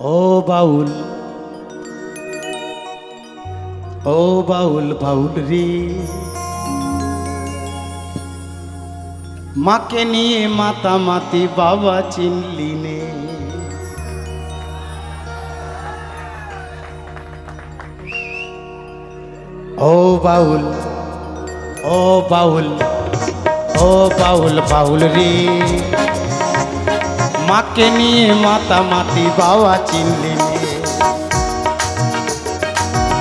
ও বাউল ও বাউল বাউল রে। মাকে নিয়ে মাতামাতি বাবা চিনলি নে। ও বাউল ও বাউল ও বাউল বাউল রে। মাকে নিয়ে মাতামাতি বাবা চিনলি নে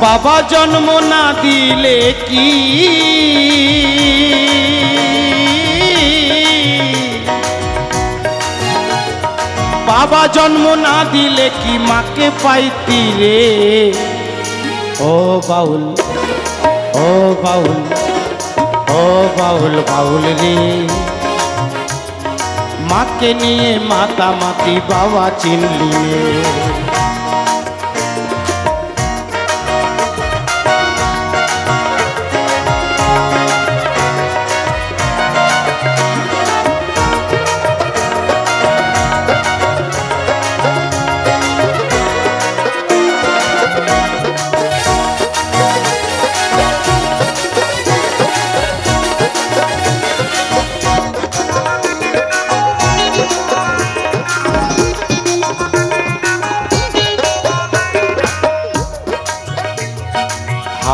বাবা জন্ম না দিলে কি? বাবা জন্ম না দিলে কি মাকে পাইতি রে? ও বাউল ও বাউল ও বাউল বাউল রে। মাকে নিয়ে মাতামাতি বাবা চিনলি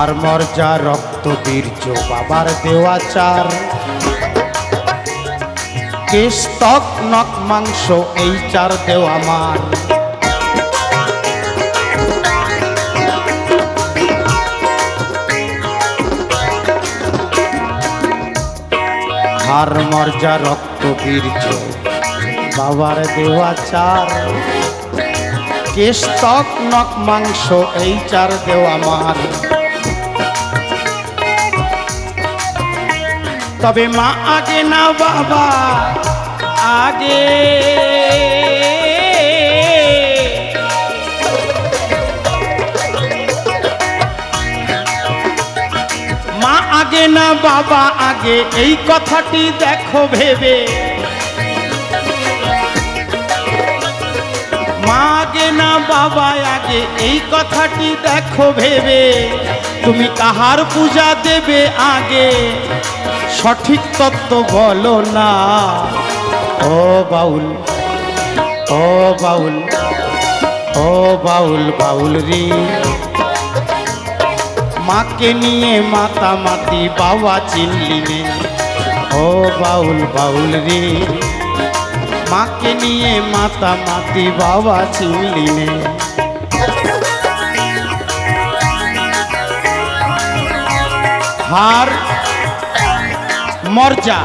রে হার মর্যা রক্ত বীর্য বাবার দেওয়া চার। কেশ নখ মাংস এই চার দেওয়া মান হার মর্যা রক্ত বীর্য বাবার দেওয়া চার। ত্বক নখ মাংস এই চার দেওয়া মান তবে মা আগে না বাবা, আগে। মা আগে না বাবা, আগে এই কথাটি দেখো ভেবে। মা আগে না বাবা, আগে এই কথাটি দেখো ভেবে। তুমি কাহার পূজা দেবে আগে? সঠিক তত্ত্ব বলো না। ও বাউল ও বাউল ও বাউল বাউল রে। মাকে নিয়ে মাতামাতি বাবা চিনলি নে। ও বাউল বাউল রে। মাকে নিয়ে মাতামাতি বাবা চিনলি নে। হার মর্জা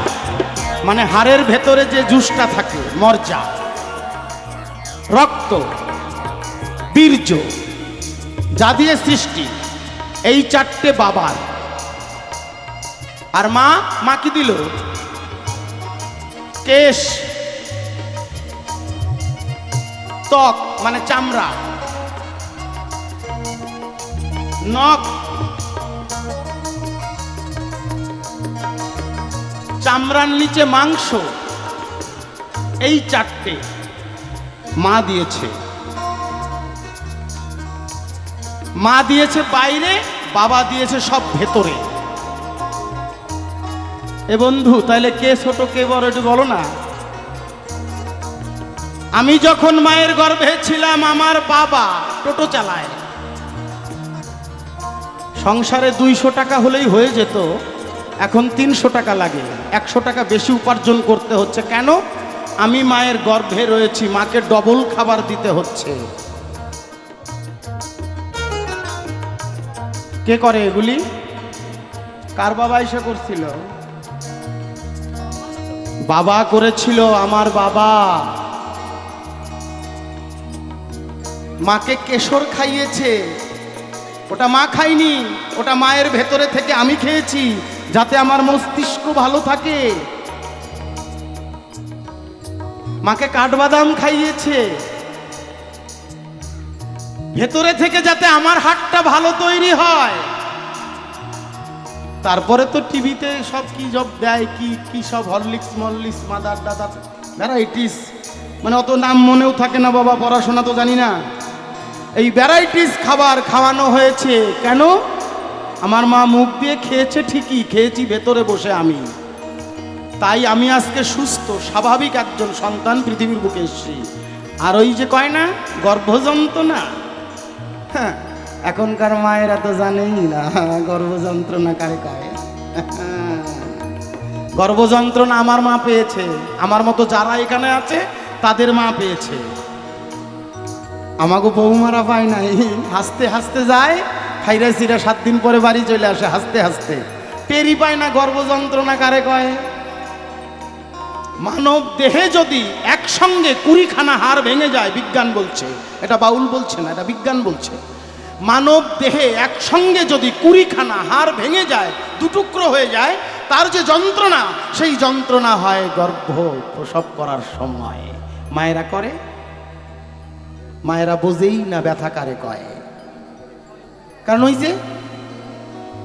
মানে হাড়ের ভেতরে যে জুসটা থাকে মর্জা রক্ত, বীর্য যা দিয়ে সৃষ্টি, এই চারটে বাবার। আর মা মা কি দিল? কেশ, ত্বক মানে চামড়া। নখ চামড়ার নিচে মাংস। এই চারটে মা দিয়েছে। মা দিয়েছে বাইরে, বাবা দিয়েছে সব ভেতরে। এ বন্ধু, তাইলে কে ছোট, কে বড় একটু বলো না। আমি যখন মায়ের গর্ভে ছিলাম, আমার বাবা টোটো চালায়। সংসারে দুইশো টাকা হলেই হয়ে যেত। এখন তিনশো টাকা লাগে। একশো টাকা বেশি উপার্জন করতে হচ্ছে। কেন? আমি মায়ের গর্ভে রয়েছি, মাকে ডবল খাবার দিতে হচ্ছে। কে করে এগুলি? কার বাবা এসে করছিল? বাবা করেছিল আমার বাবা। মাকে কেশর খাইয়েছে। ওটা মা খাইনি ওটা মায়ের ভেতরে থেকে আমি খেয়েছি। যাতে আমার মস্তিষ্ক ভালো থাকে। মাকে কাঠবাদাম খাইয়েছে। ভেতরে থেকে যাতে আমার হাতটা ভালো তৈরি হয়। তারপরে তো টিভিতে সব কি সব দেয়, কি কি সব হরলিক্স মরলিক্স, মাদার দাদার ভ্যারাইটিস। মানে অত নাম মনেও থাকে না বাবা, পড়াশোনা তো জানি না। এই ভ্যারাইটিস খাবার খাওয়ানো হয়েছে। কেন? আমার মা মুখ দিয়ে খেয়েছে ঠিকই খেয়েছি ভেতরে বসে আমি। তাই আমি আজকে সুস্থ স্বাভাবিক একজন সন্তান পৃথিবীর বুকে এসেছি। আর ওই যে কয় না গর্ভযন্ত্রণা? হ্যাঁ এখনকার মায়েরা তো জানেই না গর্ভযন্ত্রণা কারে কয়? গর্ভযন্ত্রণা আমার মা পেয়েছে। আমার মতো যারা এখানে আছে তাদের মা পেয়েছে। আমাকে বৌমারা পায় নাই হাসতে হাসতে যায় খাইরা সিরা সাত দিন পরে বাড়ি চলে আসে হাসতে হাসতে। টেরি পায় না গর্ভযন্ত্রণা কারে কয়? মানব দেহে যদি একসঙ্গে কুড়িখানা হাড় ভেঙে যায়, বিজ্ঞান বলছে। এটা বাউল বলছে না, এটা বিজ্ঞান বলছে। মানব দেহে একসঙ্গে যদি কুড়িখানা হাড় ভেঙে যায়, দুটুকরো হয়ে যায়, তার যে যন্ত্রণা, সেই যন্ত্রণা হয় গর্ভ প্রসব করার সময়। মায়েরা করে? মায়েরা বোঝেই না ব্যথা কারে কয়। কারণ ওই যে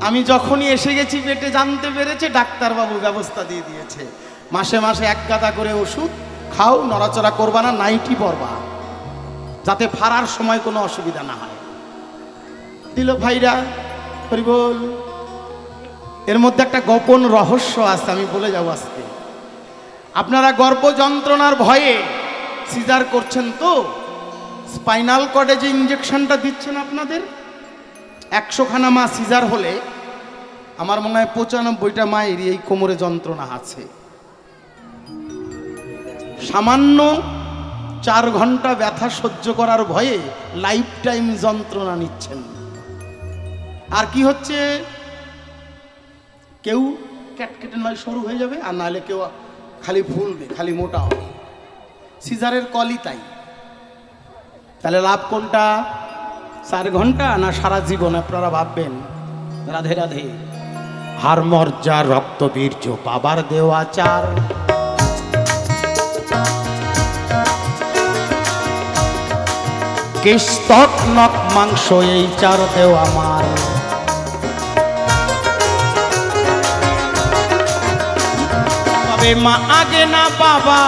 আমি যখনই এসে গেছি, পেটে জানতে পেরেছে, ডাক্তারবাবু ব্যবস্থা দিয়ে দিয়েছে। মাসে মাসে এক গাদা করে ওষুধ, খাও, নড়াচড়া করবা না, নাইটি পরবা, যাতে ফারার সময় কোনো অসুবিধা না হয়। দিল ভাইরা, হরিবল, এর মধ্যে একটা গোপন রহস্য আছে, আমি বলে যাব আজকে। আপনারা গর্ব যন্ত্রণার ভয়ে সিজার করছেন তো? স্পাইনাল কর্ডে যে ইঞ্জেকশনটা দিচ্ছেন আপনাদের একশোখানা মা সিজার হলে আমার মনে হয় পঁচানব্বইটা মায়েরই এই কোমরে যন্ত্রণা আছে। সামান্য চার ঘণ্টা ব্যথা সহ্য করার ভয়ে লাইফ টাইম যন্ত্রণা নিচ্ছেন। আর কি হচ্ছে? কেউ ক্যাটকেটে নয়, সরু হয়ে যাবে, আর নাহলে কেউ খালি ফুলবে খালি মোটা হবে। সিজারের কলই তাই। তাহলে লাভ কোনটা? চার ঘণ্টা না সারা জীবন আপনারা ভাববেন? রাধে রাধে। হার মর্যা রক্ত বীর্য বাবার দেওয়া চার। কেস্তক মাংস এই চার দেওয়া আমার তবে মা আগে না বাবা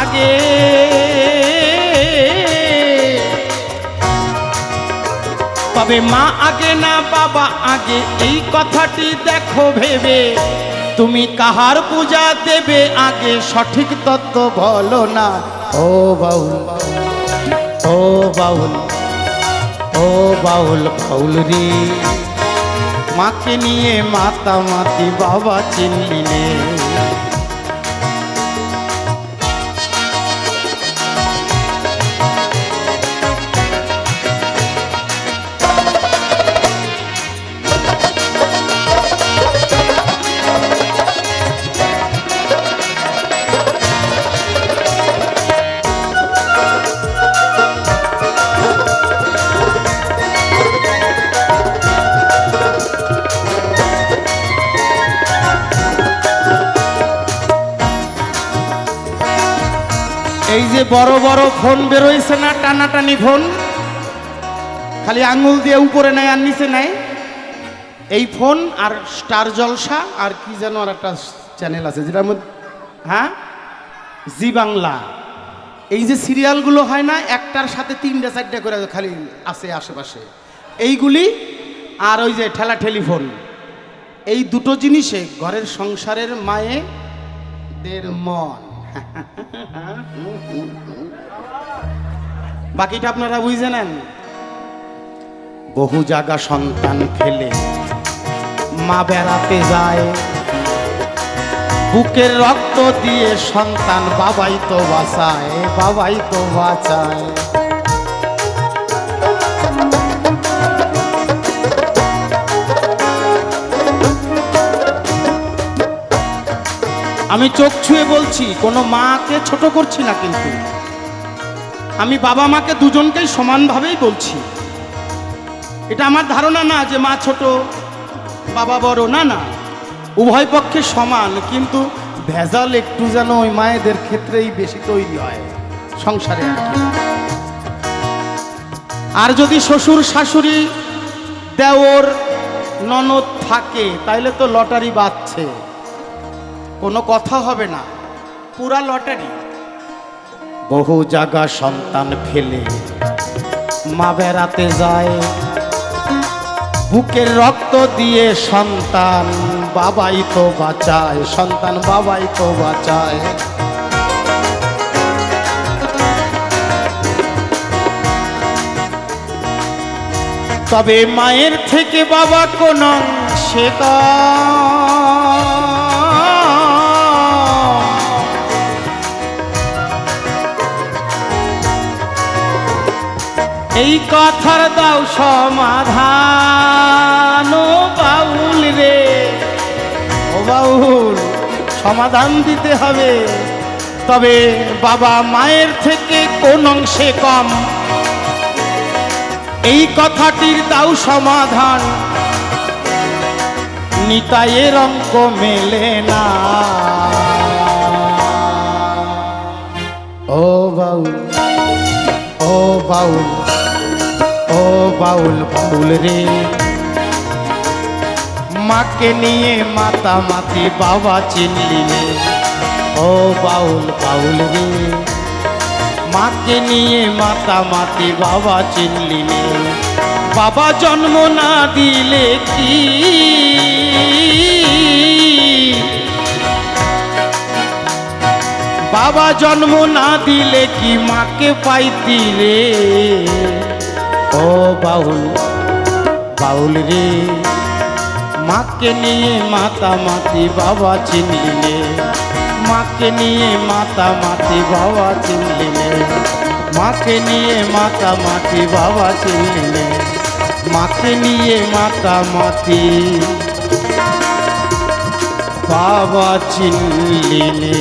আগে। তবে মা আগে না, বাবা আগে। এই কথাটি দেখো ভেবে। তুমি কাহার পূজা দেবে আগে? সঠিক তত্ত্ব বলো না। ও বাউল ও বাউল ও বাউল বাউল রে। মাকে নিয়ে মাতা মাতি বাবা চিনলি। বড় বড় ফোন বেরোইছে না, টানাটানি ফোন খালি আঙুল দিয়ে উপরে নেয় আর নিচে নেয়। এই ফোন আর স্টার জলসা আর কি যেন আর একটা চ্যানেল আছে, যেটার মধ্যে হ্যাঁ? জি বাংলা। এই যে সিরিয়ালগুলো হয় না, একটার সাথে তিনটা, চারটা করে খালি আছে আশেপাশে। এইগুলি আর ওই যে ঠেলা টেলিফোন এই দুটো জিনিসে ঘরের সংসারের মায়ে মায়েদের মন। বাকিটা আপনারা বুঝে নেন। বহু জায়গা সন্তান ফেলে মা বেড়াতে যায়। বুকের রক্ত দিয়ে সন্তান বাবাই তো বাঁচায়, বাবাই তো বাঁচায়। আমি চোখ ছুঁয়ে বলছি, কোনো মাকে ছোট করছি না কিন্তু। আমি বাবা মাকে দুজনকেই সমানভাবেই বলছি। এটা আমার ধারণা না যে মা ছোট, বাবা বড়, না না। উভয় পক্ষে সমান, কিন্তু ভেজাল একটু যেন ওই মায়েদের ক্ষেত্রেই বেশি তৈরি হয়, সংসারে আর যদি শ্বশুর শাশুড়ি দেওর ননদ থাকে, তাইলে তো লটারি বাজছে কোনো কথা হবে না। পুরা লটারি। বহু জায়গা সন্তান ফেলে। মা বেড়াতে যায়। বুকের রক্ত দিয়ে সন্তান বাবাই তো বাঁচায়, সন্তান বাবাই তো বাঁচায়। তবে মায়ের থেকে বাবা কোন সে এই কথার দাও সমাধান, ও বাউল রে। ও বাউল, সমাধান দিতে হবে। তবে বাবা মায়ের থেকে কোন অংশে কম। এই কথাটির দাও সমাধান। নিতাইয়ের অঙ্ক মেলে না। ও বাউল ও বাউল। ও বাউল বাউল রে। মাকে নিয়ে মাতা মাতি বাবা চিনলি ও বাউল বাউল রে। মাকে নিয়ে মাতা মাতি বাবা চিনলি বাবা জন্ম না দিলে কি? বাবা জন্ম না দিলে কি মাকে পাইতি রে? ও বাউল বাউল রে। মাকে নিয়ে মাতা মাতি বাবা চিনলিনে মাকে নিয়ে মাতা মাতি বাবা চিনলিনে মাকে নিয়ে মাতা মাতি বাবা চিনলিনে মাকে নিয়ে মাতা মাতি বাবা চিনলিনে